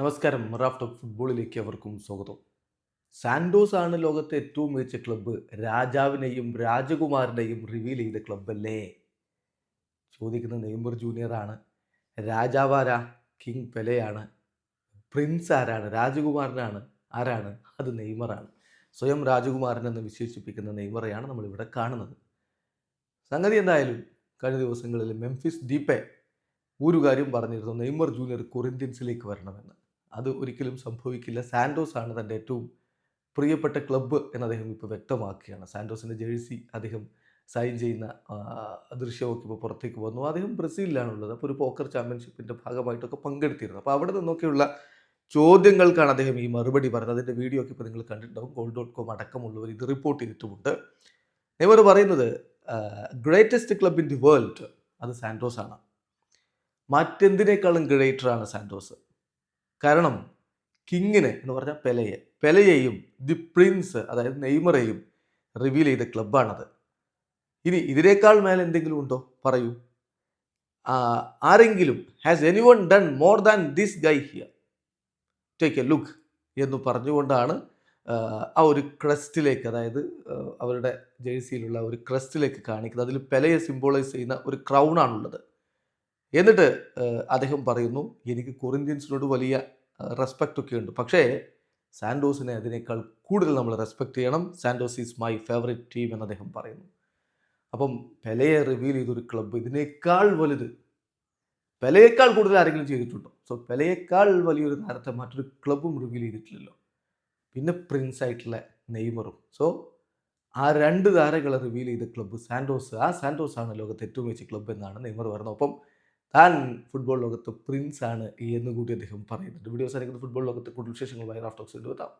നമസ്കാരം. Raf talk ഫുട്ബോളിലേക്ക് അവർക്കും സ്വാഗതം. സാൻഡോസ് ആണ് ലോകത്തെ ഏറ്റവും മികച്ച ക്ലബ്ബ് രാജാവിനെയും രാജകുമാരനെയും റിവീൽ ചെയ്ത ക്ലബ്ബല്ലേ ചോദിക്കുന്ന നെയ്മർ ജൂനിയർ ആണ്. രാജാവാരാ കിങ് പെലെയാണ്. പ്രിൻസ് ആരാണ്? രാജകുമാരനാണ്. ആരാണ്? അത് നെയ്മറാണ് സ്വയം രാജകുമാരൻ എന്ന് വിശേഷിപ്പിക്കുന്ന നെയ്മറെയാണ് നമ്മളിവിടെ കാണുന്നത്. സംഗതി എന്തായാലും കഴിഞ്ഞ ദിവസങ്ങളിൽ മെംഫിസ് ഡീപ്പെ ഒരു കാര്യം പറഞ്ഞിരുന്നു. നെയ്മർ ജൂനിയർ കൊറിന്ത്യൻസിലേക്ക് വരണമെന്ന്. അത് ഒരിക്കലും സംഭവിക്കില്ല. സാൻഡോസ് ആണ് തന്റെ ഏറ്റവും പ്രിയപ്പെട്ട ക്ലബ്ബ് എന്ന് അദ്ദേഹം ഇപ്പോൾ വ്യക്തമാക്കുകയാണ്. സാൻഡോസിന്റെ ജേഴ്സി അദ്ദേഹം സൈൻ ചെയ്യുന്ന ദൃശ്യമൊക്കെ ഇപ്പോൾ പുറത്തേക്ക് വന്നു. അദ്ദേഹം ബ്രസീലിലാണുള്ളത്. അപ്പോൾ ഒരു പോക്കർ ചാമ്പ്യൻഷിപ്പിന്റെ ഭാഗമായിട്ടൊക്കെ പങ്കെടുത്തിരുന്നു. അപ്പോൾ അവിടെ നിന്നൊക്കെയുള്ള ചോദ്യങ്ങൾക്കാണ് അദ്ദേഹം ഈ മറുപടി പറഞ്ഞത്. അതിന്റെ വീഡിയോ ഒക്കെ ഇപ്പോൾ നിങ്ങൾ കണ്ടിട്ടുണ്ടാവും. ഗോൾ ഡോട്ട് കോം അടക്കമുള്ളവർ ഇത് റിപ്പോർട്ട് ചെയ്തിട്ടുമുണ്ട്. നെയ്മർ പറയുന്നത് greatest club in the world അത് സാൻഡോസ് ആണ്. മറ്റെന്തിനേക്കാളും ഗ്രേറ്ററാണ് സാൻഡോസ്? കാരണം കിങ്ങിന് എന്ന് പറഞ്ഞാൽ പെലയെ. പെലയെയും ദി പ്രിൻസ് അതായത് നെയ്മറെയും റിവീൽ ചെയ്ത ക്ലബ്ബാണത് ഇനി ഇതിനേക്കാൾ മേലെ എന്തെങ്കിലും ഉണ്ടോ? പറയൂ. ആരെങ്കിലും has anyone done more than this guy here take a look എന്ന് പറഞ്ഞുകൊണ്ടാണ് ആ, ഒരു ക്രസ്റ്റിലേക്ക് അതായത് അവരുടെ ജേഴ്സിയിലുള്ള ഒരു ക്രസ്റ്റിലേക്ക് കാണിക്കുന്നത്. അതിൽ പെലയെ സിംബോളൈസ് ചെയ്യുന്ന ഒരു ക്രൗണാണുള്ളത് എന്നിട്ട് അദ്ദേഹം പറയുന്നു എനിക്ക് കൊറിന്ത്യൻസിനോട് വലിയ റെസ്പെക്റ്റ് ഒക്കെ ഉണ്ട് പക്ഷേ സാൻഡോസിനെ അതിനേക്കാൾ കൂടുതൽ നമ്മൾ റെസ്പെക്റ്റ് ചെയ്യണം. Santos is my favourite team എന്ന് അദ്ദേഹം പറയുന്നു. അപ്പം പെലയെ റിവീൽ ചെയ്തൊരു ക്ലബ്ബ് ഇതിനേക്കാൾ വലുത് പെലയേക്കാൾ കൂടുതൽ ആരെങ്കിലും ചെയ്തിട്ടുണ്ടോ? സോ പെലയേക്കാൾ വലിയൊരു താരത്തെ മറ്റൊരു ക്ലബ്ബും റിവീൽ ചെയ്തിട്ടില്ലല്ലോ. പിന്നെ പ്രിൻസ് ആയിട്ടുള്ള നെയ്മറും. സോ ആ രണ്ട് താരങ്ങളെ റിവീൽ ചെയ്ത ക്ലബ്ബ് സാൻഡോസ് ആ സാൻഡോസ് ആണ് ലോകത്തെ ഏറ്റവും മികച്ച ക്ലബ്ബ് എന്നാണ് നെയ്മർ പറയുന്നത് ഒപ്പം താൻ ഫുട്ബോൾ ലോകത്ത് പ്രിൻസ് ആണ് എന്ന് കൂടി അദ്ദേഹം പറയുന്നുണ്ട്. വീഡിയോ സാധിക്കുന്ന ഫുട്ബോൾ ലോകത്തെ കൂടുതൽ വിശേഷങ്ങളുമായി റാഫ്റ്റോക്സ് എത്താം